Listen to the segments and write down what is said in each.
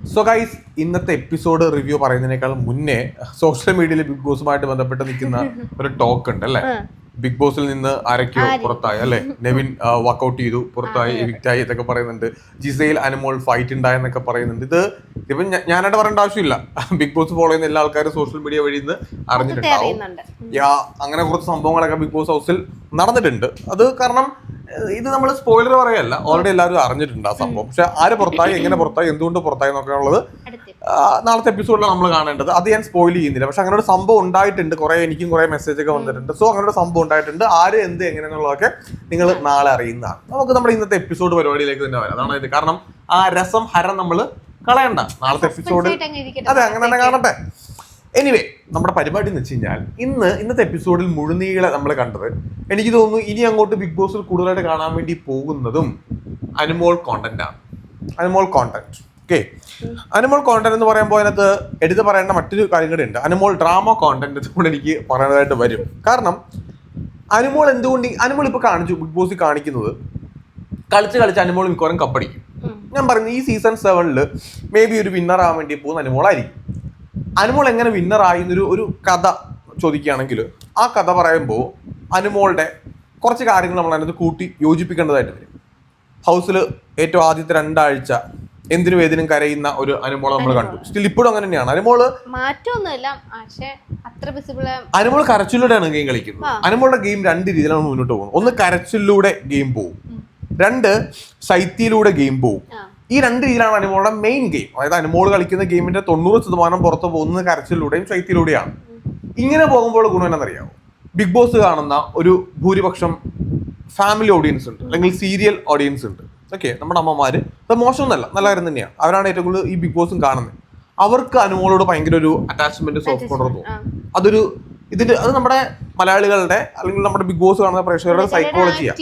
So guys ഇന്നത്തെ episode review പറയുന്നതിനേക്കാൾ മുന്നേ സോഷ്യൽ മീഡിയയിൽ ബിഗ് ബോസുമായിട്ട് ബന്ധപ്പെട്ട് നിൽക്കുന്ന ഒരു ടോക്ക് ഉണ്ട് അല്ലേ? ബിഗ് ബോസിൽ നിന്ന് ആരൊക്കെയോ പുറത്തായി അല്ലെ? നെവിൻ വർക്കൗട്ട് ചെയ്തു പുറത്തായി എവിക്റ്റ് ആയി എന്നൊക്കെ പറയുന്നുണ്ട്. ജിസയിൽ അനുമോൾ ഫൈറ്റ് ഉണ്ടായെന്നൊക്കെ പറയുന്നുണ്ട്. ഇത് ഇപ്പം ഞാനായിട്ട് പറയേണ്ട ആവശ്യമില്ല. ബിഗ് ബോസ് ഫോളോ ചെയ്യുന്ന എല്ലാ ആൾക്കാരും സോഷ്യൽ മീഡിയ വഴി നിന്ന് അറിഞ്ഞിട്ടുണ്ടാവും. യാ അങ്ങനെ കുറച്ച് സംഭവങ്ങളൊക്കെ ബിഗ് ബോസ് ഹൗസിൽ നടന്നിട്ടുണ്ട്. അത് കാരണം ഇത് നമ്മൾ സ്പോയിലർ പറയല്ല. ഓൾറെഡി എല്ലാവരും അറിഞ്ഞിട്ടുണ്ട് ആ സംഭവം. പക്ഷെ ആര് പുറത്തായി എങ്ങനെ പുറത്തായി എന്തുകൊണ്ട് പുറത്തായി എന്നൊക്കെ ഉള്ളത് അടുത്ത്. നാളത്തെ എപ്പിസോഡിലാണ് നമ്മൾ കാണേണ്ടത്. അത് ഞാൻ സ്പോയിൽ ചെയ്യുന്നില്ല. പക്ഷെ അങ്ങനെ ഒരു സംഭവം ഉണ്ടായിട്ടുണ്ട്. കുറെ എനിക്കും കുറെ മെസ്സേജ് ഒക്കെ വന്നിട്ടുണ്ട്. സോ അങ്ങനെ ഒരു സംഭവം ഉണ്ടായിട്ടുണ്ട്. ആര് എന്ത് എങ്ങനെയെന്നുള്ളതൊക്കെ നിങ്ങൾ നാളെ അറിയുന്നതാണ്. നമുക്ക് നമ്മുടെ ഇന്നത്തെ എപ്പിസോഡ് പരിപാടിയിലേക്ക് തന്നെ വരാം. അതാണ് ഇത്. കാരണം ആ രസം ഹരം നമ്മൾ കളയണ്ട. നാളത്തെ എപ്പിസോഡ് അതെ അങ്ങനെ തന്നെ കാണട്ടെ. എനിവേ നമ്മുടെ പരിപാടി എന്ന് വെച്ച് കഴിഞ്ഞാൽ ഇന്ന് ഇന്നത്തെ എപ്പിസോഡിൽ മുഴുനീളെ നമ്മൾ കണ്ടത്. എനിക്ക് തോന്നുന്നു ഇനി അങ്ങോട്ട് ബിഗ് ബോസിൽ കൂടുതലായിട്ട് കാണാൻ വേണ്ടി പോകുന്നതും അനുമോൾ കോണ്ടന്റ് ആണ്. Anumol content okay Anumol content എന്ന് പറയുമ്പോൾ അതിനകത്ത് എടുത്ത് പറയേണ്ട മറ്റൊരു കാര്യം കൂടെ ഉണ്ട്. അനുമോൾ ഡ്രാമ കോണ്ടന്റ് കൂടെ എനിക്ക് പറയാനായിട്ട് വരും. കാരണം അനുമോൾ എന്തുകൊണ്ട് അനുമോൾ ഇപ്പോൾ കാണിച്ചു ബിഗ് ബോസിൽ കാണിക്കുന്നത്. കളിച്ച് കളിച്ച് അനുമോൾ മിക്കവാറും കപ്പടിക്കും ഞാൻ പറയുന്നത് ഈ സീസൺ സെവനിൽ മേ ബി ഒരു വിന്നർ ആവാൻ വേണ്ടി പോകുന്ന അനുമോളായിരിക്കും അനുമോൾ എങ്ങനെ വിന്നർ ആയി എന്നൊരു ഒരു കഥ ചോദിക്കുകയാണെങ്കിൽ ആ കഥ പറയുമ്പോൾ അനുമോളുടെ കുറച്ച് കാര്യങ്ങൾ നമ്മൾ അതിനകത്ത് കൂട്ടി യോജിപ്പിക്കേണ്ടതായിട്ട് വരും. ഹൗസിൽ ഏറ്റവും ആദ്യത്തെ രണ്ടാഴ്ച എന്തിനും ഏതിനും കരയുന്ന ഒരു അനുമോൾ നമ്മൾ കണ്ടു. സ്റ്റിൽ ഇപ്പോഴും അങ്ങനെ തന്നെയാണ്. അനുമോൾ മാറ്റമൊന്നുമില്ല. പക്ഷെ അത്ര അനുമോൾ കരച്ചിലൂടെയാണ് ഗെയിം കളിക്കുന്നത്. അനുമോളുടെ ഗെയിം രണ്ട് രീതിയിലാണ് മുന്നോട്ട് പോകുന്നത്. ഒന്ന് കരച്ചിലൂടെ ഗെയിം പോകും രണ്ട് ശൈത്യയിലൂടെ ഗെയിം പോകും ഈ രണ്ട് രീതിയിലാണ് അനുമോളുടെ മെയിൻ ഗെയിം അതായത് അനുമോൾ കളിക്കുന്ന ഗെയിമിന്റെ തൊണ്ണൂറ് ശതമാനം പുറത്ത് പോകുന്നത് കരച്ചിലൂടെയും ശൈത്യയിലൂടെയാണ്. ഇങ്ങനെ പോകുമ്പോൾ ഗുണം എന്നറിയാമോ ബിഗ് ബോസ് കാണുന്ന ഒരു ഭൂരിപക്ഷം ഫാമിലി ഓഡിയൻസ് ഉണ്ട്. അല്ലെങ്കിൽ സീരിയൽ ഓഡിയൻസ് ഉണ്ട്. ഓക്കെ നമ്മുടെ അമ്മമാര്. അത് മോശമൊന്നുമല്ല. നല്ല കാര്യം തന്നെയാണ്. അവരാണ് ഏറ്റവും കൂടുതൽ ഈ ബിഗ് ബോസും കാണുന്നത്. അവർക്ക് അനുമോളോട് ഭയങ്കര ഒരു അറ്റാച്ച്മെന്റ് സോഫ്റ്റ് കോർണർ തോന്നും. അതൊരു ഇതിന്റെ അത് നമ്മുടെ മലയാളികളുടെ അല്ലെങ്കിൽ നമ്മുടെ ബിഗ് ബോസ് കാണുന്ന പ്രേക്ഷകരുടെ സൈക്കോളജിയാണ്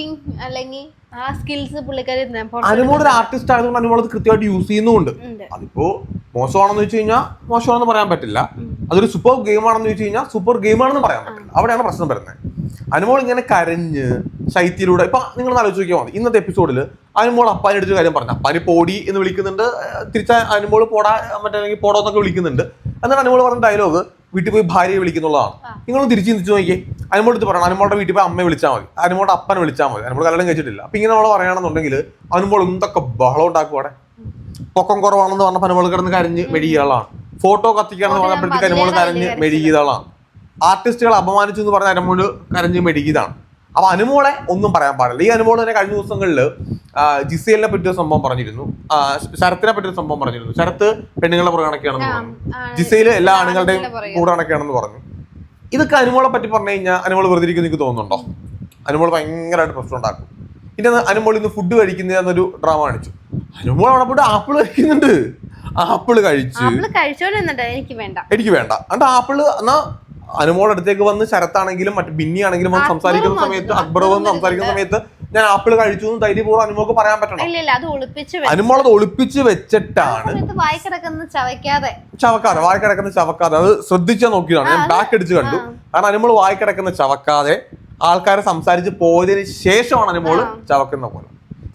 ആ സ്കിൽസ് പുള്ളിക്കാരി അനുമോൾ ഒരു ആർട്ടിസ്റ്റ് ആയതുകൊണ്ട് അനുമോൾ അത് കൃത്യമായിട്ട് യൂസ് ചെയ്യുന്നുണ്ട് അതിപ്പോ മോശമാണെന്ന് വെച്ച് കഴിഞ്ഞാൽ മോശമാണെന്ന് പറയാൻ പറ്റില്ല. അതൊരു സൂപ്പർ ഗെയിം ആണെന്ന് വെച്ച് കഴിഞ്ഞാൽ സൂപ്പർ ഗെയിം ആണെന്ന് പറയാൻ പറ്റില്ല. അവിടെയാണ് പ്രശ്നം വരുന്നത്. അനുമോൾ ഇങ്ങനെ കരഞ്ഞ് ശൈത്യയിലൂടെ ഇപ്പൊ നിങ്ങൾ ആലോചിച്ച് നോക്കിയാൽ മതി. ഇന്നത്തെ എപ്പിസോഡിൽ അനുമോൾ അപ്പാനെ അടുത്തൊരു കാര്യം പറഞ്ഞു. അപ്പാന് പോടി എന്ന് വിളിക്കുന്നുണ്ട്. തിരിച്ച അനുമോൾ പോടാ മറ്റേ പോടോ എന്നൊക്കെ വിളിക്കുന്നുണ്ട്. എന്നിട്ട് അനുമോൾ പറഞ്ഞ ഡയലോഗ് വീട്ടിൽ പോയി ഭാര്യയെ വിളിക്കുന്നുള്ളതാണ്. നിങ്ങളൊന്ന് തിരിച്ചു ചിന്തിച്ച് നോക്കി അനുമോൾ എടുത്ത് പറയണം അനുമോളുടെ വീട്ടിൽ പോയി അമ്മയെ വിളിച്ചാൽ മതി. അനുമോടെ അപ്പനെ വിളിച്ചാൽ മതി. അനുമോട് കല്യാണം കഴിച്ചിട്ടില്ല. അപ്പൊ ഇങ്ങനെ നമ്മൾ പറയുകയാണെന്നുണ്ടെങ്കിൽ അനുമോൾ എന്തൊക്കെ ബഹളം ഉണ്ടാക്കുവാടെ പൊക്കം കുറവാണെന്ന് പറഞ്ഞപ്പോൾ അനുമോൾ കിടന്ന് കരഞ്ഞ് മെഴുകിയാളാണ് ഫോട്ടോ കത്തിക്കാണെന്ന് പറഞ്ഞപ്പോഴത്തേക്ക് അനുമോൾ കരഞ്ഞ് മെഴുകിയ ആർട്ടിസ്റ്റുകൾ അപമാനിച്ചു എന്ന് പറഞ്ഞ അനുമോൾ കരഞ്ഞ് മെഴുകിയതാണ്. അപ്പൊ അനുമോളെ ഒന്നും പറയാൻ പാടില്ല. ഈ അനുമോൾ തന്നെ കഴിഞ്ഞ ദിവസങ്ങളിൽ ജിസേലിനെ പറ്റിയ സംഭവം പറഞ്ഞിരുന്നു. ശരത്തിനെ പറ്റിയ സംഭവം പറഞ്ഞിരുന്നു. ശരത്ത് പെണ്ണുങ്ങളെ പുറകണക്കെയാണെന്ന് പറഞ്ഞു. ജിസേൽ എല്ലാ ആണുങ്ങളുടെയും കൂടെ കണക്കാണെന്ന് പറഞ്ഞു. ഇതൊക്കെ അനുമോളെ പറ്റി പറഞ്ഞു കഴിഞ്ഞാൽ അനുമോൾ വെറുതെ ഇരിക്കുന്ന എനിക്ക് തോന്നുന്നുണ്ടോ? അനുമോൾ ഭയങ്കരമായിട്ട് പ്രശ്നം ഉണ്ടാക്കും. പിന്നെ അനുമോൾ ഇന്ന് ഫുഡ് കഴിക്കുന്ന എന്നൊരു ഡ്രാമ കാണിച്ചു. അനുമോൾ അവിടെ പോയിട്ട് ആപ്പിൾ കഴിക്കുന്നുണ്ട്. ആപ്പിൾ കഴിച്ചു എനിക്ക് വേണ്ട. എന്നിട്ട് ആപ്പിൾ എന്നാ അനുമോളുടെ അടുത്തേക്ക് വന്ന് ശരത്താണെങ്കിലും മറ്റു ബിന്നി ആണെങ്കിലും വന്ന് സംസാരിക്കുന്ന സമയത്ത് അക്ബർ വന്ന് സംസാരിക്കുന്ന സമയത്ത് ഞാൻ ആപ്പിൾ കഴിച്ചു എന്ന് ധൈര്യപൂർവം അനുമോക്ക് പറയാൻ പറ്റണം. അത് ഒളിപ്പിച്ച് വെച്ച. അനുമോൾ അത് ഒളിപ്പിച്ച് വെച്ചിട്ടാണ്. ചവക്കാതെ വായി കിടക്കുന്ന ചവക്കാതെ. അത് ശ്രദ്ധിച്ചാൽ നോക്കിയതാണ്. ഞാൻ ബാക്ക് അടിച്ച് കണ്ടു. കാരണം അനുമോൾ വായി കിടക്കുന്ന ചവക്കാതെ ആൾക്കാരെ സംസാരിച്ച് പോയതിന് ശേഷമാണ് അനുമോൾ ചവക്കുന്ന പോലെ.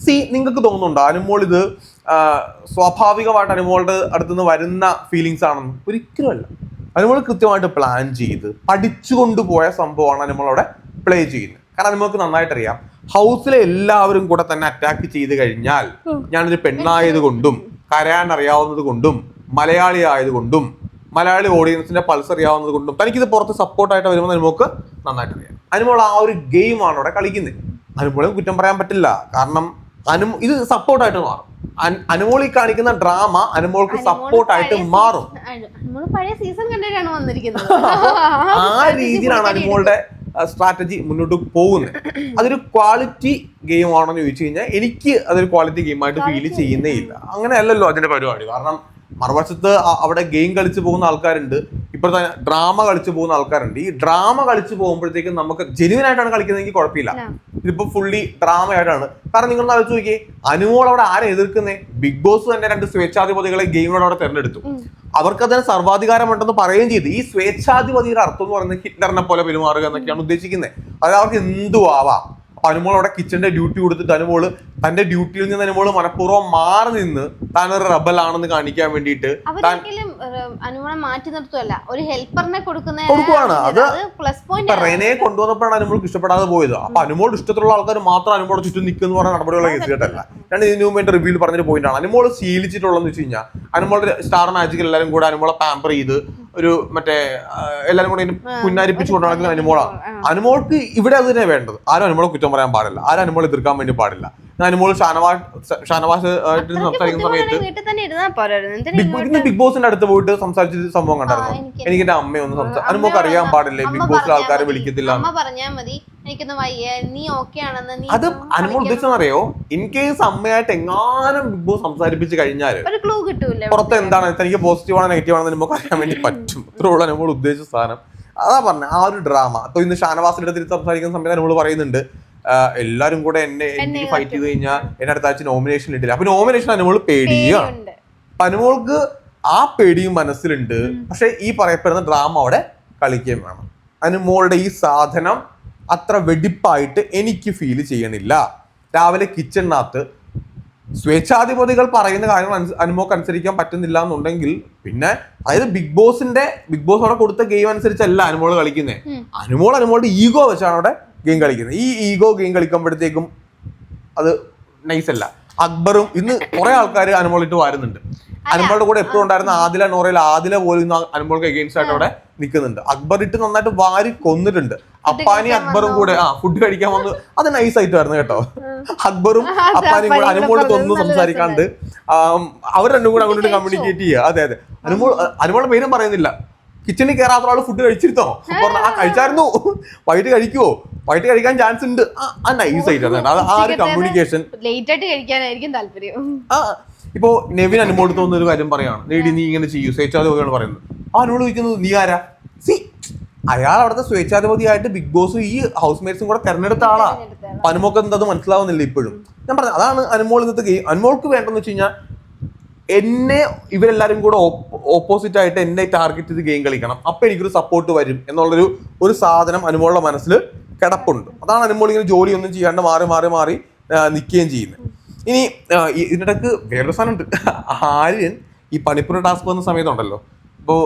സി നിങ്ങൾക്ക് തോന്നുന്നുണ്ടോ? അനുമോൾ ഇത് സ്വാഭാവികമായിട്ട് അനുമോളുടെ അടുത്തുനിന്ന് വരുന്ന ഫീലിങ്സ് ആണെന്ന്? ഒരിക്കലും അനുമോൾ കൃത്യമായിട്ട് പ്ലാൻ ചെയ്ത് പഠിച്ചുകൊണ്ട് പോയ സംഭവമാണ് നമ്മളവിടെ അവിടെ പ്ലേ ചെയ്യുന്നത്. കാരണം നമുക്ക് നന്നായിട്ട് അറിയാം ഹൗസിലെ എല്ലാവരും കൂടെ തന്നെ അറ്റാക്ക് ചെയ്ത് കഴിഞ്ഞാൽ ഞാനൊരു പെണ്ണായത് കൊണ്ടും കരയാൻ അറിയാവുന്നത് കൊണ്ടും മലയാളി ആയതുകൊണ്ടും മലയാളി ഓഡിയൻസിന്റെ പൾസ് അറിയാവുന്നത് കൊണ്ടും തനിക്കിത് പുറത്ത് സപ്പോർട്ടായിട്ട് വരുമ്പോൾ നമുക്ക് നന്നായിട്ട് അറിയാം അനുമോൾ ആ ഒരു ഗെയിമാണ് അവിടെ കളിക്കുന്നത്. അനുമോളെ കുറ്റം പറയാൻ പറ്റില്ല. കാരണം അനു ഇത് സപ്പോർട്ടായിട്ട് മാറും. അനുമോളി അനുമോൾ ഈ കാണിക്കുന്ന ഡ്രാമ അനുമോൾക്ക് സപ്പോർട്ടായിട്ട് മാറും. പഴയ സീസൺ കണ്ടിട്ടാണ് വന്നിരിക്കുന്നത്. ആ രീതിയിലാണ് അനുമോളുടെ സ്ട്രാറ്റജി മുന്നോട്ട് പോകുന്നത്. അതൊരു ക്വാളിറ്റി ഗെയിം ആണെന്ന് ചോദിച്ചു കഴിഞ്ഞാൽ എനിക്ക് അതൊരു ക്വാളിറ്റി ഗെയിം ആയിട്ട് ഫീൽ ചെയ്യുന്നേ ഇല്ല. അങ്ങനെ അല്ലല്ലോ അതിന്റെ പരിപാടി. കാരണം മറുവശത്ത് അവിടെ ഗെയിം കളിച്ചു പോകുന്ന ആൾക്കാരുണ്ട്. ഇപ്പോഴത്തെ ഡ്രാമ കളിച്ചു പോകുന്ന ആൾക്കാരുണ്ട്. ഈ ഡ്രാമ കളിച്ചു പോകുമ്പോഴത്തേക്കും നമുക്ക് ജെനുവിനായിട്ടാണ് കളിക്കുന്നതെങ്കിൽ കുഴപ്പമില്ല. ഇതിപ്പോ ഫുള്ളി ഡ്രാമ ആയിട്ടാണ് കാരണം നിങ്ങൾ ആലോചിച്ച് നോക്കിയേ അനുമോൾ അവിടെ ആരെ എതിർക്കുന്നേ? ബിഗ് ബോസ് തന്നെ രണ്ട് സ്വേച്ഛാധിപതികളെ ഗെയിമിനോട് അവിടെ തെരഞ്ഞെടുത്തു. അവർക്ക് അതിന് സർവാധികാരമുണ്ടെന്ന് പറയുകയും ചെയ്തു. ഈ സ്വേച്ഛാധിപതിയുടെ അർത്ഥം എന്ന് പറയുന്നത് ഹിറ്റ്ലറിനെ പോലെ പെരുമാറുക എന്നൊക്കെയാണ് ഉദ്ദേശിക്കുന്നത്. അതായത് അവർക്ക് എന്തും ആവാം അനുമോൾ അവിടെ കിച്ചന്റെ ഡ്യൂട്ടി കൊടുത്തിട്ട് അനുമോൾ തന്റെ ഡ്യൂട്ടിയിൽ നിന്ന് അനുമോൾ മനഃപൂർവം മാറി നിന്ന് താൻ ഒരു റബൽ ആണെന്ന് കാണിക്കാൻ വേണ്ടിയിട്ട് താൻ അനുമോളെ മാറ്റി നിർത്തുമല്ല ഒരു ഹെൽപ്പറിനെ കൊടുക്കുന്ന കൊടുക്കുവാണ്. അത് പ്ലസ് പോയിന്റ് റെനെ കൊണ്ടുവന്നപ്പോഴാണ് അനുമോൾക്ക് ഇഷ്ടപ്പെടാതെ പോയത്. അപ്പൊ അനുമോൾ ഇഷ്ടത്തിലുള്ള ആൾക്കാർ മാത്രം അനുമോളെ ചുറ്റും നിൽക്കുന്ന പറഞ്ഞ നടപടികളെ കേസ് കേട്ടല്ല. ഞാൻ ഇതിനു മുമ്പ് റിവ്യൂവിൽ പറഞ്ഞൊരു പോയിന്റ് ആണ്. അനുമോൾ ശീലിച്ചിട്ടുള്ളതെന്ന് വെച്ച് കഴിഞ്ഞാൽ അനുമോളുടെ സ്റ്റാർ മാജിക്കിൽ എല്ലാവരും കൂടെ അനുമോളെ പാമ്പർ ചെയ്ത് ഒരു മറ്റേ എല്ലാരും കൂടെ പുന്നാരിപ്പിച്ചു കൊണ്ടുനടക്കുന്ന അനുമോളാണ്. അനുമോൾക്ക് ഇവിടെ അത് തന്നെ വേണ്ടത്. ആരും അനുമോളെ കുറ്റം പറയാൻ പാടില്ല. ആരും അനുമോളെ എതിർക്കാൻ വേണ്ടി പാടില്ല. അനുമോൾ ഷാനവാസ് ഷാനവാസ് ആയിട്ട് സംസാരിക്കുന്ന സമയത്ത് വീട്ടിൽ തന്നെ ഇരുന്നാ പോരായിരുന്നു. ബിഗ് ബോസ് ബിഗ് ബോസിന്റെ അടുത്ത് പോയിട്ട് സംസാരിച്ച സംഭവം കണ്ടായിരുന്നു. എനിക്ക് എന്റെ അമ്മയൊന്ന് സംസാരിച്ചു അനുമോക്ക് അറിയാൻ പാടില്ലേ? ബിഗ് ബോസിൽ ആൾക്കാരെ വിളിക്കത്തില്ല. അമ്മ പറഞ്ഞാ മതി. അത് അനുമോൾ ഉദ്ദേശിച്ചറിയോ ഇൻ കേസ് അമ്മയായിട്ട് എങ്ങാനും ബിഗ് ബോസ് സംസാരിപ്പിച്ച് കഴിഞ്ഞാൽ പുറത്ത് എന്താണ്? തനിക്ക് പോസിറ്റീവ് ആണോ നെഗറ്റീവ് ആണെന്ന് നമുക്ക് അറിയാൻ വേണ്ടി പറ്റും. ഇത്രയുള്ള അനുമോൾ ഉദ്ദേശിച്ച സാധനം. അതാ പറഞ്ഞ ആ ഒരു ഡ്രാമ അപ്പൊ ഇന്ന് ഷാനവാസിന്റെ അടുത്ത് സംസാരിക്കുന്ന സമയത്ത് അനുമോൾ പറയുന്നുണ്ട് എല്ലാരും കൂടെ എന്നെ എനിക്ക് ഫൈറ്റ് ചെയ്ത് കഴിഞ്ഞാൽ എന്നെ അടുത്ത ആഴ്ച നോമിനേഷൻ ഇട്ടില്ല അപ്പൊ നോമിനേഷൻ അനുമോൾ പേടിയാണ് അപ്പൊ അനുമോൾക്ക് ആ പേടിയും മനസ്സിലുണ്ട്. പക്ഷെ ഈ പറയപ്പെടുന്ന ഡ്രാമ അവിടെ കളിക്കുകയും വേണം. അനുമോളുടെ ഈ സാധനം അത്ര വെടിപ്പായിട്ട് എനിക്ക് ഫീൽ ചെയ്യണില്ല. രാവിലെ കിച്ചണിനകത്ത് സ്വേച്ഛാധിപതികൾ പറയുന്ന കാര്യങ്ങൾ അനുമോക്ക് അനുസരിക്കാൻ പറ്റുന്നില്ല എന്നുണ്ടെങ്കിൽ പിന്നെ അതായത് ബിഗ് ബോസിന്റെ ബിഗ് ബോസ് അവിടെ കൊടുത്ത ഗെയിം അനുസരിച്ചല്ല അനുമോൾ കളിക്കുന്നത്. അനുമോൾ അനുമോളുടെ ഈഗോ വെച്ചാണ് അവിടെ ഗെയിം കളിക്കുന്നത്. ഈ ഈഗോ ഗെയിം കളിക്കുമ്പോഴത്തേക്കും അത് നൈസ് അല്ല. അക്ബറും ഇന്ന് കുറെ ആൾക്കാർ അനുമോളിട്ട് വാരുന്നുണ്ട്. അനുമോളുടെ കൂടെ എപ്പോഴും ഉണ്ടായിരുന്ന ആദില നോറയിൽ ആദില പോലും ഇന്ന് അനുമോൾക്ക് എഗെയിൻസ്റ്റ് ആയിട്ട് അവിടെ നിൽക്കുന്നുണ്ട്. അക്ബർ ഇട്ട് നന്നായിട്ട് വാരി കൊന്നിട്ടുണ്ട്. അപ്പാനി അക്ബറും കൂടെ ആ ഫുഡ് കഴിക്കാൻ വന്നു അത് നൈസ് ആയിട്ട് വരുന്നു കേട്ടോ അക്ബറും അത് അപ്പാനും കൂടെ അപ്പാനിയും കൂടെ അനുമോൾ തൊന്നും സംസാരിക്കാണ്ട് അവർ രണ്ടും കൂടെ അങ്ങോട്ട് കമ്മ്യൂണിക്കേറ്റ് ചെയ്യുക. അതെ അതെ. അനുമോൾ അനുമോളുടെ പേരും പറയുന്നില്ല. കിച്ചണിൽ കയറാത്ത ഒരാൾ ഫുഡ് കഴിച്ചിരുത്തോ പറഞ്ഞു ആ കഴിച്ചായിരുന്നു. വൈകിട്ട് കഴിക്കുവോ? വൈകിട്ട് കഴിക്കാൻ ചാൻസ് ഉണ്ട്. ആ, നൈസ് ആയിട്ടാണ് ആ ഒരു കമ്മ്യൂണിക്കേഷൻ ലേറ്റ് ആയിട്ട് കഴിക്കാനായിരിക്കും താല്പര്യം. ആ ഇപ്പോ നെവിൻ അനുമോട് തോന്നുന്ന ഒരു കാര്യം പറയാണ്. നേടി നീ ഇങ്ങനെ ചെയ്യൂ. സ്വേച്ഛാധിപതിയാണ് പറയുന്നത്. ആ അനോട് ചോദിക്കുന്നത് നീ ആരാ? സി അയാൾ അവിടുത്തെ സ്വേച്ഛാധിപതിയായിട്ട് ബിഗ് ബോസ് ഈ ഹൗസ് മേറ്റ്സും കൂടെ തെരഞ്ഞെടുത്ത ആളാ. അനുമോക്ക് എന്തത് മനസ്സിലാവുന്നില്ല ഇപ്പോഴും. ഞാൻ പറഞ്ഞു അതാണ് അനുമോൾ ഇന്നത്തെ ഗെയിം. അനുമോൾക്ക് വേണ്ടെന്ന് വെച്ച് കഴിഞ്ഞാൽ എന്നെ ഇവരെല്ലാരും കൂടെ ഓപ്പോസിറ്റ് ആയിട്ട് എന്നെ ടാർഗറ്റ് ചെയ്ത് ഗെയിം കളിക്കണം. അപ്പൊ എനിക്കൊരു സപ്പോർട്ട് വരും എന്നുള്ളൊരു ഒരു സാധനം അനുമോളുടെ മനസ്സിൽ കിടപ്പുണ്ട്. അതാണ് അനുമോൾ ഇങ്ങനെ ജോലിയൊന്നും ചെയ്യാണ്ട് മാറി മാറി മാറി നിൽക്കുകയും ചെയ്യുന്നത് ഇനി ഇതിനിടക്ക് വേറൊരു സാധനമുണ്ട്. ആര്യൻ ഈ പണിപ്പുര ടാസ്ക് വന്ന സമയത്തുണ്ടല്ലോ. ഇപ്പോൾ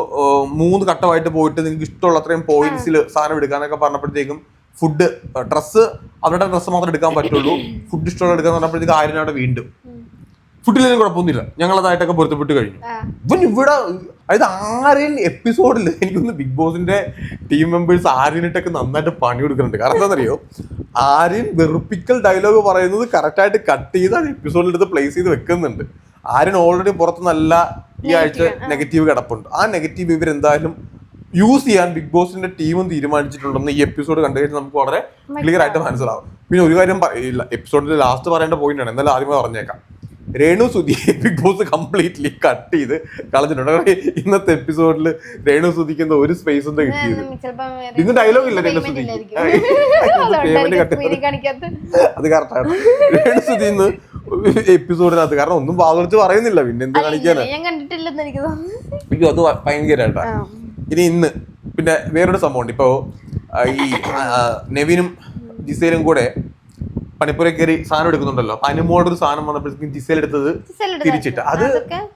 മൂന്ന് ഘട്ടമായിട്ട് പോയിട്ട് നിങ്ങൾക്ക് ഇഷ്ടമുള്ള അത്രയും പോയിന്റ്സിൽ സാധനം എടുക്കാനൊക്കെ പറഞ്ഞപ്പോഴത്തേക്കും ഫുഡ് ഡ്രസ്സ് അവരുടെ ഡ്രസ്സ് മാത്രം എടുക്കാൻ പറ്റുള്ളൂ. ഫുഡ് ഇഷ്ടമുള്ള എടുക്കാൻ പറഞ്ഞപ്പോഴത്തേക്ക് അവിടെ വീണ്ടും. ഫുഡിലൊന്നും കുഴപ്പമൊന്നുമില്ല. ഞങ്ങളതായിട്ടൊക്കെ പൊരുത്തപ്പെട്ട് കഴിഞ്ഞു. ഇവൻ ഇവിടെ അതായത് ആരെയും എപ്പിസോഡിൽ എനിക്കൊന്ന് ബിഗ് ബോസിന്റെ ടീം മെമ്പേഴ്സ് ആര്യനിട്ടൊക്കെ നന്നായിട്ട് പണി കൊടുക്കുന്നുണ്ട്. കാരണം എന്താണെന്നറിയോ? ആര്യൻ വെറുപ്പിക്കൽ ഡയലോഗ് പറയുന്നത് കറക്റ്റായിട്ട് കട്ട് ചെയ്ത് അത് എപ്പിസോഡിൽ എടുത്ത് പ്ലേസ് ചെയ്ത് വെക്കുന്നുണ്ട്. ആര്യൻ ഓൾറെഡി പുറത്ത് നല്ല ഈ ആഴ്ച നെഗറ്റീവ് കിടപ്പുണ്ട്. ആ നെഗറ്റീവ് ഇവരെന്തായാലും യൂസ് ചെയ്യാൻ ബിഗ് ബോസിന്റെ ടീമും തീരുമാനിച്ചിട്ടുണ്ടെന്ന് ഈ എപ്പിസോഡ് കണ്ടു കഴിഞ്ഞാൽ നമുക്ക് വളരെ ക്ലിയർ ആയിട്ട് മനസ്സിലാവും. പിന്നെ ഒരു കാര്യം എപ്പിസോഡിന്റെ ലാസ്റ്റ് പറയേണ്ട പോയിന്റ് ആണ്. എന്നാലും ആദ്യമേ പറഞ്ഞേക്കാം. രേണു സുധിയെ ബിഗ് ബോസ് കംപ്ലീറ്റ്ലി കട്ട് ചെയ്ത് കളഞ്ഞിട്ടുണ്ട്. കാരണം ഇന്നത്തെ എപ്പിസോഡിൽ രേണു സുധിക്ക് എന്തോ ഒരു സ്പേസ് എന്താ കിട്ടിയത്. ഇന്ന് ഡയലോഗ് ഇല്ല രേണു സുധി. അത് കറക്റ്റാണ് രേണു സുധി ഇന്ന് എപ്പിസോഡിനകത്ത് കാരണം ഒന്നും വാതുറച്ച് പറയുന്നില്ല. പിന്നെ എന്ത് അല്ല, ഞാൻ കണ്ടിട്ടില്ലെന്ന് എനിക്ക് തോന്നുന്നു. അയ്യോ അത് ഭയങ്കരമായിട്ടാ. ഇനി ഇന്ന് പിന്നെ വേറൊരു സംഭവമുണ്ട്. ഇപ്പോ ആ, ഈ നെവിനും ജിസേലും കൂടെ പണിപ്പുര കയറി സാധനം എടുക്കുന്നുണ്ടല്ലോ. അപ്പൊ അനുമോളുടെ ഒരു സാധനം വന്നപ്പോഴത്തേക്കും ജിസേൽ എടുത്തത് തിരിച്ചിട്ട്. അത്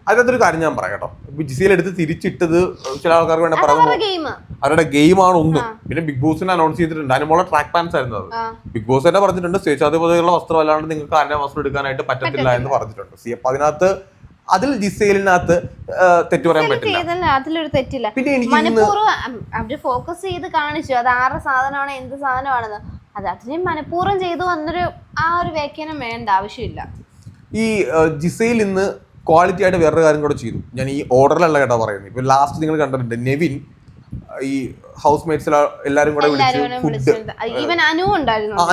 അതിനകത്തൊരു കാര്യം ഞാൻ പറയാം കേട്ടോ. ജിസേൽ എടുത്ത് തിരിച്ചിട്ടത് ചില ആൾക്കാർക്ക് വേണ്ട പറഞ്ഞു അവരുടെ ഗെയിം അവരുടെ ഗെയിമാണ് ഒന്ന്. പിന്നെ ബിഗ് ബോസിനെ അനൗൺസ് ചെയ്തിട്ടുണ്ട്. അനുമോളെ ട്രാക്ക് പാൻസ് ആയിരുന്നു അത്. ബിഗ് ബോസ് തന്നെ പറഞ്ഞിട്ടുണ്ട് സ്വേച്ഛാധിപതികളുടെ വസ്ത്രം അല്ലാണ്ട് നിങ്ങൾക്ക് ആരുടെ വസ്ത്രം എടുക്കാനായിട്ട് പറ്റത്തില്ല എന്ന് പറഞ്ഞിട്ടുണ്ട്. സി അപ്പൊ അതിനകത്ത് അതിൽ ജിസേലിനകത്ത് തെറ്റ് പറയാൻ പറ്റില്ല. അതിലൊരു തെറ്റില്ല. പിന്നെ എനിക്ക് ഇന്ന് മനഃപൂർവം അവർ ഫോക്കസ് ചെയ്ത് കാണിച്ചു. അത് ആരുടെ സാധനമാണ് എന്ത് സാധനമാണെന്ന്. അത് അതിന് മനഃപൂർവം ചെയ്തു വന്നൊരു ആ ഒരു വ്യാഖ്യാനം വേണ്ട ആവശ്യമില്ല. ഈ ജിസയിൽ ഇന്ന് ക്വാളിറ്റി ആയിട്ട് വേറൊരു കാര്യം കൂടെ ചെയ്തു. ഞാൻ ഈ ഓർഡറിലല്ല കേട്ടോ പറയുന്നത്. ഇപ്പൊ ലാസ്റ്റ് നിങ്ങൾ കണ്ടിട്ടുണ്ട് നെവിൻ ഈ ഹൗസ് മേറ്റ്സിൽ എല്ലാരും കൂടെ വിളിച്ച്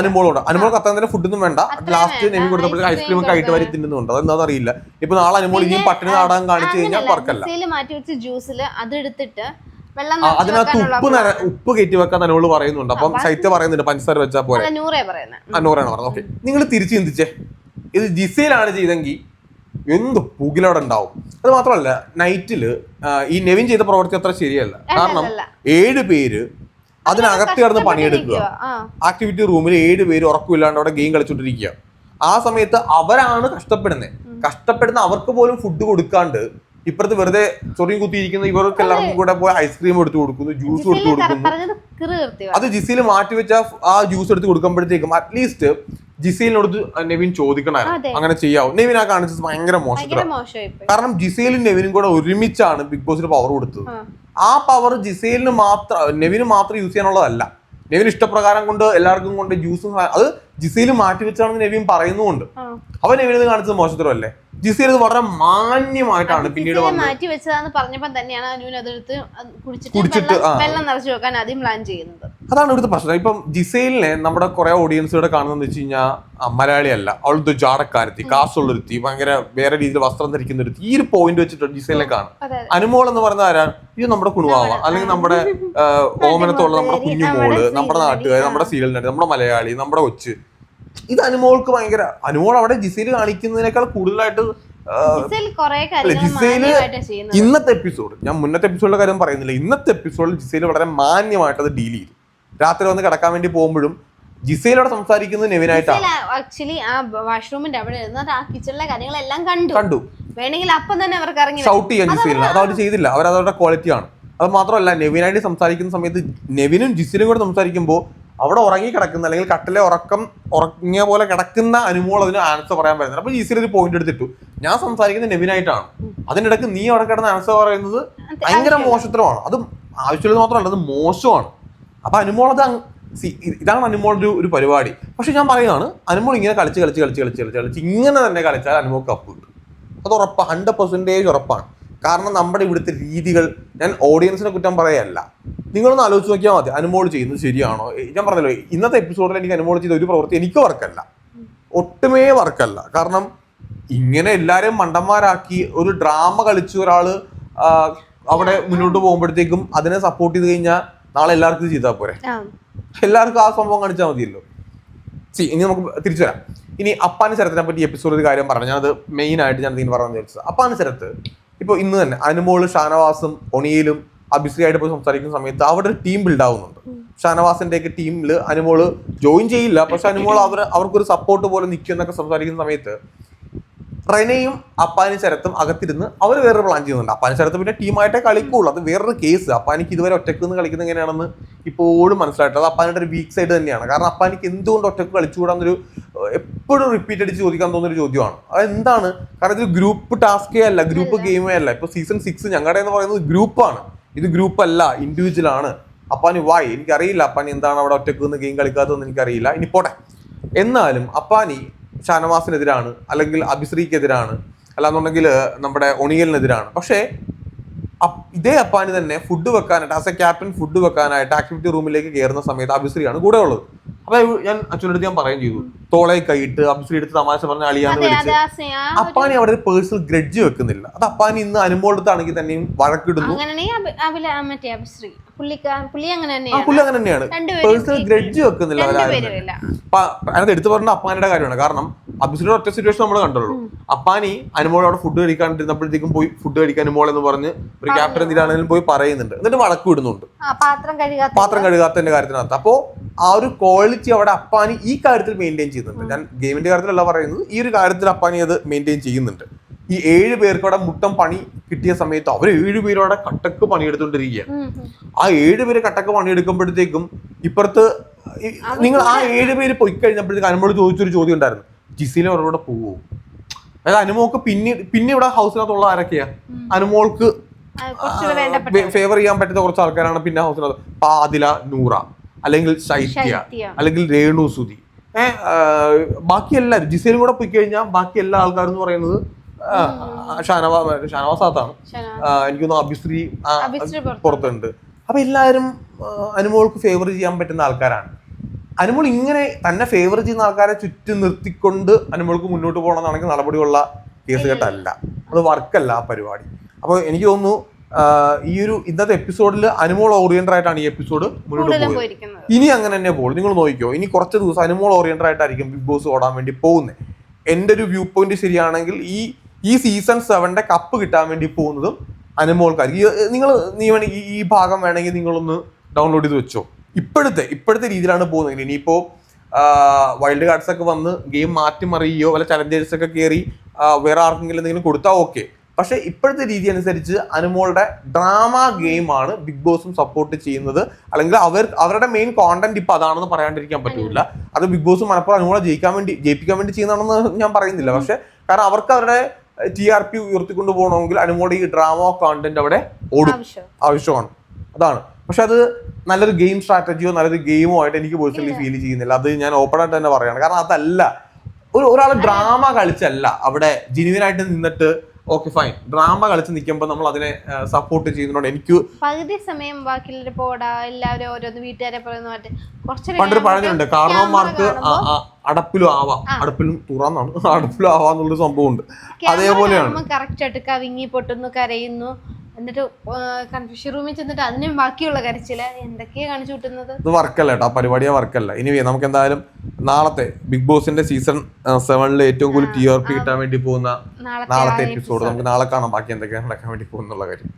അനുമോളുണ്ട് അനുമോൾ കത്താൻ തന്നെ ഫുഡൊന്നും വേണ്ട. ലാസ്റ്റ്. നെവിൻ കൊടുത്തപ്പോഴേക്കും ഐസ്ക്രീം ഒക്കെ ആയിട്ട് വരി തിന്നുന്നുണ്ട് അതെന്താ അറിയില്ല. ഇപ്പൊ നാളെ അനുമോൾ ഇനിയും പട്ടിണി നാടാൻ കാണിച്ചു കഴിഞ്ഞാൽ പറക്കല്ല. മാറ്റി വെച്ച ജ്യൂസിൽ അതെടുത്തിട്ട് അതിനകത്ത് ഉപ്പ് ഉപ്പ്. കയറ്റി വെക്കാൻ അനുമോൾ പറയുന്നുണ്ട്. അപ്പം ശൈത്യ പറയുന്നുണ്ട് പഞ്ചസാര വെച്ചാൽ പോലെ അല്ല നൂറേ പറയുന്നത് അന്നൂറാണ് പറഞ്ഞത്. ഓക്കെ. നിങ്ങൾ തിരിച്ച് ചിന്തിച്ചേ. ഇത് ജിസയിലാണ് ചെയ്തെങ്കിൽ എന്ത് പുകിലവിടെ ഉണ്ടാവും അത് മാത്രമല്ല നൈറ്റിൽ ഈ നെവിൻ ചെയ്ത പ്രവർത്തി അത്ര ശരിയല്ല. കാരണം ഏഴ് പേര് അതിനകത്ത് കിടന്ന് പണിയെടുക്കുക. ആക്ടിവിറ്റി റൂമിൽ ഏഴ് പേര് ഉറക്കമില്ലാണ്ട് അവിടെ ഗെയിം കളിച്ചോണ്ടിരിക്കുക. ആ സമയത്ത് അവരാണ് കഷ്ടപ്പെടുന്നത് കഷ്ടപ്പെടുന്ന അവർക്ക് പോലും ഫുഡ് കൊടുക്കാണ്ട് ഇപ്പുറത്ത് വെറുതെ ചൊറിയും കുത്തിയിരിക്കുന്ന ഇവർക്ക് എല്ലാവർക്കും കൂടെ പോയി ഐസ്ക്രീം എടുത്തു കൊടുക്കുന്നു ജ്യൂസ് കൊടുത്തു കൊടുക്കുന്നു. അത് ജിസിയിൽ മാറ്റി മാറ്റിവെച്ച ആ ജ്യൂസ് എടുത്ത് കൊടുക്കുമ്പോഴത്തേക്കും അറ്റ്ലീസ്റ്റ് ജിസയിലിനോട് നെവിൻ ചോദിക്കണമായിരുന്നു അങ്ങനെ ചെയ്യാവും? നെവിൻ ആ കാണിച്ചത് ഭയങ്കര പോയി. കാരണം ജിസയിലും നെവിനും കൂടെ ഒരുമിച്ചാണ് ബിഗ് ബോസിന് പവർ കൊടുത്തത്. ആ. പവർ ജിസയിലിന് മാത്രം നെവിന് മാത്രം യൂസ് ചെയ്യാനുള്ളതല്ല. നെവിൻ ഇഷ്ടപ്രകാരം കൊണ്ട് എല്ലാവർക്കും കൊണ്ട് ജ്യൂസും അത് ജിസയിൽ മാറ്റി വെച്ചാണെന്ന് നെവിൻ പറയുന്നുമുണ്ട്. ആ. അവൻ നെവിൻ ഇത് കാണിച്ചത് മോശത്തരമല്ലേ ജിസയിൽ ഇത് വളരെ മാന്യമായിട്ടാണ് പിന്നീട് മാറ്റി വെച്ചതാന്ന് പറഞ്ഞപ്പോ തന്നെയാണ് അനുവിൻ അതെടുത്ത് കുടിച്ചിട്ട് വെള്ളം-. നിറച്ചു വെക്കാൻ ആദ്യം പ്ലാൻ ചെയ്യുന്നത്. അതാണ് ഇവിടുത്തെ പ്രശ്നം. ഇപ്പം ജിസൈലിനെ നമ്മുടെ കുറെ ഓഡിയൻസുകൂടെ കാണുന്നത് വെച്ച് കഴിഞ്ഞാൽ മലയാളിയല്ല അവൾ ജാടക്കാരത്തി കാസുള്ളൊരുത്തി ഭയങ്കര വേറെ രീതിയിൽ വസ്ത്രം ധരിക്കുന്ന ഒരു ഈ ഒരു പോയിന്റ് വെച്ചിട്ട് ജിസൈലിനെ കാണും. അനുമോൾ എന്ന് പറയുന്ന ആരാണ് ഇത് നമ്മുടെ കുണുവാവ. അല്ലെങ്കിൽ നമ്മുടെ ഓമനത്തുള്ള നമ്മുടെ കുഞ്ഞുമോൾ നമ്മുടെ നാട്ടുകാർ നമ്മുടെ സീരിയൽ നമ്മുടെ മലയാളി നമ്മുടെ കൊച്ച്. ഇത് അനുമോൾക്ക് ഭയങ്കര അനുമോൾ അവിടെ ജിസയിൽ കാണിക്കുന്നതിനേക്കാൾ കൂടുതലായിട്ട് ജിസയിൽ ഇന്നത്തെ എപ്പിസോഡ് ഞാൻ മുന്നത്തെ എപ്പിസോഡിലെ കാര്യം പറയുന്നില്ല. ഇന്നത്തെ എപ്പിസോഡിൽ ജിസയിൽ വളരെ മാന്യമായിട്ട് അത് ഡീൽ ചെയ്തു. രാത്രി വന്ന് കിടക്കാൻ വേണ്ടി പോകുമ്പോഴും ജിസയിലൂടെ സംസാരിക്കുന്നത് നെവിനായിട്ടാണ് ആക്ച്വലി ആ വാഷ്റൂമിന്റെ അവിടെ ഇരുന്നത് ആ കിച്ചണിലെ കാര്യങ്ങളെല്ലാം കണ്ടു. കണ്ടു. വേണമെങ്കിൽ അപ്പം തന്നെ അവർക്ക് ഇറങ്ങി ഷൗട്ട് ചെയ്യാൻ ജിസയിലിന് അത് അവർ ചെയ്തില്ല. അവർ അവരുടെ ക്വാളിറ്റിയാണ് അത് മാത്രമല്ല നെവിനായിട്ട് സംസാരിക്കുന്ന സമയത്ത് നെവിനും ജിസിനും കൂടെ സംസാരിക്കുമ്പോൾ അവിടെ ഉറങ്ങി കിടക്കുന്ന അല്ലെങ്കിൽ കട്ടിലെ ഉറക്കം ഉറങ്ങിയ പോലെ കിടക്കുന്ന അനുമോൾ അതിന് ആൻസർ പറയാൻ പറ്റുന്നത് അപ്പൊ ഈസിയിൽ ഒരു പോയിന്റ് എടുത്തിട്ടു. ഞാൻ സംസാരിക്കുന്നത് നെവിനായിട്ടാണ് അതിനിടയ്ക്ക് നീ അവിടെ കിടന്ന ആൻസർ പറയുന്നത് ഭയങ്കര മോശത്തരമാണ് അത് ആവശ്യമുള്ളത് മാത്രമല്ല അത് മോശമാണ്. അപ്പൊ അനുമോൾ അത് ഇതാണ് അനുമോളുടെ ഒരു ഒരു പരിപാടി. പക്ഷെ ഞാൻ പറയുകയാണ് അനുമോൾ ഇങ്ങനെ കളിച്ച് കളിച്ച് കളിച്ച് കളിച്ച് കളിച്ച് കളിച്ച് ഇങ്ങനെ തന്നെ കളിച്ചാൽ അനുമോൾ കപ്പ് കിട്ടും അത് ഉറപ്പാണ് ഹൺഡ്രഡ് പെർസെന്റേജ് ഉറപ്പാണ്. കാരണം നമ്മുടെ ഇവിടുത്തെ രീതികൾ ഞാൻ ഓഡിയൻസിനെ കുറ്റം പറയല്ല. നിങ്ങളൊന്ന് ആലോചിച്ച് നോക്കിയാൽ മതി. അനുമോൾ ചെയ്യുന്നത് ശരിയാണോ? ഞാൻ പറഞ്ഞല്ലോ ഇന്നത്തെ എപ്പിസോഡിൽ എനിക്ക് അനുമോൾ ചെയ്ത ഒരു പ്രവൃത്തി എനിക്ക് വർക്കല്ല. ഒട്ടുമേ വർക്കല്ല. കാരണം ഇങ്ങനെ എല്ലാവരെയും മണ്ടന്മാരാക്കി ഒരു ഡ്രാമ കളിച്ച് ഒരാൾ അവിടെ മുന്നോട്ട് പോകുമ്പോഴത്തേക്കും അതിനെ സപ്പോർട്ട് ചെയ്ത് കഴിഞ്ഞാൽ നാളെ എല്ലാവർക്കും ഇത് ചെയ്താൽ പോരെ. എല്ലാവർക്കും ആ സംഭവം കാണിച്ചാൽ മതിയല്ലോ. സി ഇനി നമുക്ക് തിരിച്ചു വരാം. ഇനി അപ്പാന് ചരത്തിനെ പറ്റി എപ്പിസോഡ് ഒരു കാര്യം പറഞ്ഞു ഞാനത് മെയിൻ ആയിട്ട് ഞാൻ ഇതിന് പറഞ്ഞു വിചാരിച്ചത്. അപ്പാന് ചരത്ത് ഇപ്പൊ ഇന്ന് തന്നെ അനുമോൾ ഷാനവാസും ഒണിയിലും അഭിശ്രീയായിട്ട് പോയി സംസാരിക്കുന്ന സമയത്ത് അവിടെ ഒരു ടീം ബിൽഡ് ആവുന്നുണ്ട്. ഷാനവാസിന്റെ ഒക്കെ ടീമിൽ അനുമോൾ ജോയിൻ ചെയ്യില്ല. പക്ഷെ അനുമോൾ അവർ അവർക്കൊരു സപ്പോർട്ട് പോലെ നിൽക്കും എന്നൊക്കെ സംസാരിക്കുന്ന സമയത്ത് റെനയും അപ്പാനി ശരത്തും അകത്തിരുന്ന് അവർ വേറൊരു പ്ലാൻ ചെയ്യുന്നുണ്ട്. അപ്പാനി ശരത്ത് പിന്നെ ടീമായിട്ടേ കളിക്കുള്ളൂ. അത് വേറൊരു കേസ് അപ്പാനിക്ക് ഇതുവരെ ഒറ്റയ്ക്ക് നിന്ന് കളിക്കുന്നത് എങ്ങനെയാണെന്ന് ഇപ്പോഴും മനസ്സിലായിട്ട് അത് അപ്പാനിയുടെ ഒരു വീക്ക് സൈഡ് തന്നെയാണ്. കാരണം അപ്പാനിക്ക് എന്തുകൊണ്ട് ഒറ്റയ്ക്ക് കളിച്ചുകൂടാന്നൊരു എപ്പോഴും റിപ്പീറ്റ് അടിച്ച് ചോദിക്കാൻ തോന്നുന്ന ഒരു ചോദ്യമാണ്. അത് എന്താണ്? കാരണം ഇത് ഗ്രൂപ്പ് ടാസ്കേ അല്ല ഗ്രൂപ്പ് ഗെയിമേ അല്ല. ഇപ്പൊ സീസൺ സിക്സ് ഞങ്ങളുടെ എന്ന് പറയുന്നത് ഗ്രൂപ്പാണ് ഇത് ഗ്രൂപ്പ് അല്ല ഇൻഡിവിജ്വൽ ആണ്. അപ്പാനി വായി എനിക്കറിയില്ല. അപ്പാനി എന്താണ് അവിടെ ഒറ്റയ്ക്ക് നിന്ന് ഗെയിം കളിക്കാത്തതെന്ന് എനിക്കറിയില്ല. ഇനി പോട്ടെ. എന്നാലും അപ്പാനി ഷാനവാസിനെതിരാണ് അല്ലെങ്കിൽ അഭിശ്രീക്കെതിരാണ് അല്ലാന്നുണ്ടെങ്കിൽ നമ്മുടെ ഒണിയലിനെതിരാണ്. പക്ഷേ ഇതേ അപ്പാനി തന്നെ ഫുഡ് വെക്കാനായിട്ട് ആസ് എ ക്യാപ്റ്റൻ ഫുഡ് വെക്കാനായിട്ട് ആക്ടിവിറ്റി റൂമിലേക്ക് കയറുന്ന സമയത്ത് അഭിശ്രീയാണ് കൂടെ ഉള്ളത്. അപ്പൊ ഞാൻ അച്ഛന്റെ അടുത്ത് ഞാൻ പറയുകയും ചെയ്തു. തോളെ കൈയിട്ട് അഭിശ്രീ എടുത്ത് തമാശ പറഞ്ഞ അളിയാന്ന് വിളിച്ച്. അപ്പാനി അവിടെ ഒരു പേഴ്സണൽ ഗ്രഡ്ജ് വെക്കുന്നില്ല. അത് അപ്പാനി ഇന്ന് അനുമോളടുത്താണെങ്കിൽ തന്നെയും വഴക്കിടുന്നു. പുള്ളി അങ്ങനെ തന്നെയാണ്. പേഴ്സണൽ ഗ്രഡ്ജ് വെക്കുന്നില്ല അതിനകത്ത് എടുത്തു പറഞ്ഞ അപ്പാനിയുടെ കാര്യമാണ്. കാരണം അഭിസുരുടെ ഒറ്റ സിറ്റുവേഷൻ നമ്മൾ കണ്ടുള്ളൂ. അപ്പാനി അനുമോൾ അവിടെ ഫുഡ് കഴിക്കാണ്ടിരുന്നപ്പോഴത്തേക്കും പോയി ഫുഡ് കഴിക്കാൻ അനുമോൾ എന്ന് പറഞ്ഞ് ഒരു ക്യാപ്റ്റൻ എന്തിനാണെങ്കിലും പോയി പറയുന്നുണ്ട്. എന്നിട്ട് വഴക്ക് വിടുന്നുണ്ട്. പാത്രം കഴുകാത്ത പാത്രം കഴുകാത്തതിന്റെ കാര്യത്തിനകത്ത്. അപ്പോ ആ ഒരു ക്വാളിറ്റി അവിടെ അപ്പാനി ഈ കാര്യത്തിൽ മെയിന്റെയിൻ ചെയ്യുന്നുണ്ട്. ഞാൻ ഗെയിമിന്റെ കാര്യത്തിലല്ല പറയുന്നത്. ഈ ഒരു കാര്യത്തിൽ അപ്പാനി അത് മെയിന്റെയിൻ ചെയ്യുന്നുണ്ട്. ഈ ഏഴ് പേർക്ക് അവിടെ മുട്ടം പണി കിട്ടിയ സമയത്ത് അവർ ഏഴ് പേരോടെ കട്ടക്ക് പണിയെടുത്തോണ്ടിരിക്കുകയാണ്. ആ ഏഴ് പേര് കട്ടക്ക് പണിയെടുക്കുമ്പോഴത്തേക്കും ഇപ്പുറത്ത് നിങ്ങൾ ആ ഏഴ് പേര് പോയി കഴിഞ്ഞപ്പോഴത്തേക്ക് അനുമോട് ചോദിച്ചൊരു ചോദ്യം ഉണ്ടായിരുന്നു. ജിസിലെ അവരോട് പോവോ? അതായത് അനുമോൾക്ക് പിന്നെ പിന്നെ ഇവിടെ ഹൗസിനകത്തുള്ള ആരൊക്കെയാ? അനുമോൾക്ക് ഫേവർ ചെയ്യാൻ പറ്റുന്ന കുറച്ച് ആൾക്കാരാണ് പിന്നെ ഹൗസിനകത്ത്. പാതില നൂറ അല്ലെങ്കിൽ ശൈത്യ. അല്ലെങ്കിൽ രേണു സുധി. ഏഹ് ബാക്കി എല്ലാവരും ജിസയിലും കൂടെ പോയി കഴിഞ്ഞാൽ ബാക്കി എല്ലാ ആൾക്കാരും എന്ന് പറയുന്നത് ആ, ഷാനവാ ഷാനവാസാത്താണ് ശന- എനിക്ക് തോന്നുന്നു അഭിശ്രീ. പുറത്തുണ്ട്. അപ്പൊ എല്ലാവരും അനുമോൾക്ക് ഫേവർ ചെയ്യാൻ പറ്റുന്ന ആൾക്കാരാണ്. അനുമോൾ ഇങ്ങനെ തന്നെ ഫേവർ ചെയ്യുന്ന ആൾക്കാരെ ചുറ്റും നിർത്തിക്കൊണ്ട് അനുമോൾക്ക് മുന്നോട്ട് പോകണമെന്നാണെങ്കിൽ നടപടിയുള്ള കേസ് കേട്ടല്ല അത് വർക്കല്ല ആ പരിപാടി. അപ്പോൾ എനിക്ക് തോന്നുന്നു ഈ ഒരു ഇന്നത്തെ എപ്പിസോഡിൽ അനുമോൾ ഓറിയന്റഡ് ആയിട്ടാണ് ഈ എപ്പിസോഡ് മുന്നോട്ട് പോകുന്നത് പോയത്. ഇനി അങ്ങനെ തന്നെ പോകും നിങ്ങൾ നോക്കിക്കോ ഇനി കുറച്ച് ദിവസം അനുമോൾ ഓറിയന്റഡ് ആയിട്ടായിരിക്കും ബിഗ് ബോസ് ഓടാൻ വേണ്ടി പോകുന്നത് എന്റെ ഒരു വ്യൂ പോയിന്റ് ശരിയാണെങ്കിൽ ഈ ഈ സീസൺ സെവന്റെ കപ്പ് കിട്ടാൻ വേണ്ടി പോകുന്നതും അനുമോൾക്കായിരിക്കും. നിങ്ങൾ നീ വേണമെങ്കിൽ ഈ ഭാഗം വേണമെങ്കിൽ നിങ്ങളൊന്ന് ഡൗൺലോഡ് ചെയ്ത് വെച്ചോ. ഇപ്പോഴത്തെ ഇപ്പോഴത്തെ രീതിയിലാണ് പോകുന്നത്. ഇനിയിപ്പോ വൈൽഡ് കാർഡ്സ് ഒക്കെ വന്ന് ഗെയിം മാറ്റിമറിയോ വല്ല ചലഞ്ചേഴ്സ് ഒക്കെ കയറി വേറെ ആർക്കെങ്കിലും എന്തെങ്കിലും കൊടുത്താൽ ഓക്കെ പക്ഷേ ഇപ്പോഴത്തെ രീതി അനുസരിച്ച് അനുമോളുടെ ഡ്രാമ ഗെയിമാണ് ബിഗ് ബോസും സപ്പോർട്ട് ചെയ്യുന്നത്. അല്ലെങ്കിൽ അവർ അവരുടെ മെയിൻ കോണ്ടന്റ് ഇപ്പൊ അതാണെന്ന് പറയാണ്ടിരിക്കാൻ പറ്റൂല. അത് ബിഗ് ബോസും മലപ്പുറം അനുമോളെ ജയിക്കാൻ വേണ്ടി ജയിപ്പിക്കാൻ വേണ്ടി ചെയ്യുന്നതാണെന്ന് ഞാൻ പറയുന്നില്ല. പക്ഷെ കാരണം അവർക്ക് അവരുടെ ടി ആർ പി ഉയർത്തിക്കൊണ്ട് പോകണമെങ്കിൽ അനുമോളുടെ ഈ ഡ്രാമ കോണ്ടന്റ് അവിടെ ഓടും. ആവശ്യമാണ്. അതാണ്. പക്ഷെ അത് നല്ലൊരു ഗെയിം സ്ട്രാറ്റജിയോ നല്ലൊരു ഗെയിമോ ആയിട്ട് എനിക്ക് പേഴ്സണലി ഫീൽ ചെയ്യുന്നില്ല. അത് ഞാൻ ഓപ്പൺ ആയിട്ട് തന്നെ പറയാണ്. കാരണം അതല്ല. ഒരു ഒരാൾ ഡ്രാമ കളിച്ചല്ല. അവിടെ ജെനുവിനായിട്ട് നിന്നിട്ട് ഓക്കെ ഫൈൻ ഡ്രാമ കളിച്ച് നിൽക്കുമ്പോൾ നമ്മൾ അതിനെ സപ്പോർട്ട് ചെയ്യുന്നതുകൊണ്ട് എനിക്ക് പകുതി സമയം ബാക്കിയുള്ളവർ പോടാ എല്ലാവരും ഓരോന്ന് വീട്ടുകാരെ പറയുന്ന മാറ്റി പണ്ടൊരു പഴഞ്ഞുണ്ട് കാരണവന്മാർക്ക് ആ അടപ്പിലും ആവാം. അടപ്പിലും തുറന്നാണ്. അടപ്പിലും ആവാന്നുള്ളൊരു സംഭവമുണ്ട്. അതേപോലെയാണ്. കറക്റ്റ് ആയിട്ട് കവിങ്ങി പൊട്ടുന്നു കരയുന്നു. എന്നിട്ട് കൺഫ്യൂഷൻ റൂമിൽ ചെന്നിട്ട് അതിനും ബാക്കിയുള്ള കരച്ചിൽ. എന്തൊക്കെയാ കാണിച്ചു കൂട്ടുന്നത്? ഇത് വർക്കല്ല കേട്ടോ പരിപാടിയെ വർക്കല്ല. ഇനി നമുക്ക് എന്തായാലും നാളത്തെ ബിഗ് ബോസിന്റെ സീസൺ സെവനിൽ ഏറ്റവും കൂടുതൽ ടി ആർ പി കിട്ടാൻ വേണ്ടി പോകുന്ന നാളത്തെ നാളത്തെ എപ്പിസോഡ് നമുക്ക് നാളെ കാണാം ബാക്കി എന്തൊക്കെയാണ് നടക്കാൻ വേണ്ടി പോകുന്നുള്ള കാര്യം.